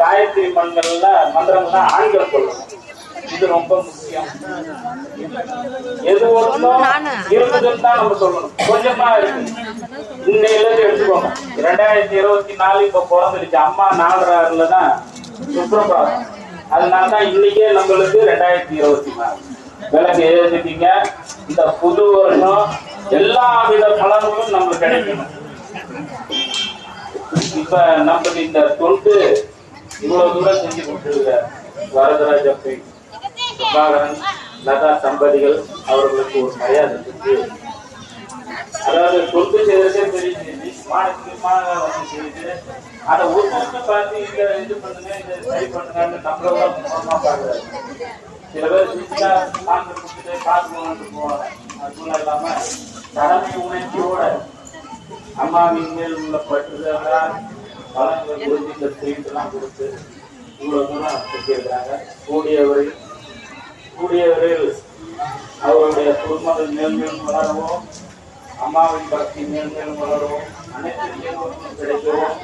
காயத்ரி மந்திரம்ல மந்திரம்லாம் ஆண்கள் சொல்லணும் இது ரொம்ப முக்கியம். எது ஒன்றும் இருக்குதுன்னு தான் நம்ம சொல்லணும். கொஞ்சமா இருக்கு. இன்னையில இருந்து எடுத்துக்கோங்க. ரெண்டாயிரத்தி இருபத்தி நாலு இப்ப பிறந்துருச்சு. அம்மா நாலராறுல தான் சுப்பிரபாதம் அதனால தான் இன்னைக்கே நம்மளுக்கு ரெண்டாயிரத்தி இருபத்தி நாலு. விளக்கு எழுதிட்டீங்க. இந்த புது வருஷம் எல்லா வித பலன்களும் நம்மளுக்கு கிடைக்கணும். இப்ப நமக்கு இந்த தொண்டு இவ்வளவு தூரம் செஞ்சு கொடுத்துருக்க வரதராஜ பி பிரபாகரன் லதா தம்பதிகள் அவர்களுக்கு ஒரு மரியாதை செஞ்சு அதாவது தொண்டு செய்யறதே பெரிய செய்தி மாநிலமாக வந்து செய்து அதை ஒருத்தருக்கு பார்த்து இந்த இது பண்ணுங்க இதை சரி பண்ணுங்கன்னு நம்மளோட மூலமா பாக்குறாரு சில பேர் சின்ன சான்று கொடுத்துட்டு காசு கொண்டு போவாங்க. அது போல இல்லாம தலைமை உணர்ச்சியோட அம்மாவின் மேல் உள்ள பற்றுதெல்லாம் பழங்கள் கொடுத்து இந்த கொடுத்து இவ்வளோ தூரம் செஞ்சிருக்கிறாங்க கூடியவரை கூடியவரில் அவருடைய குடும்பங்கள் மேல்மேலும் வளரவும். அம்மாவின் பக்தி மேல்மேலும் வளரவும். அனைத்து கிடைக்கவும்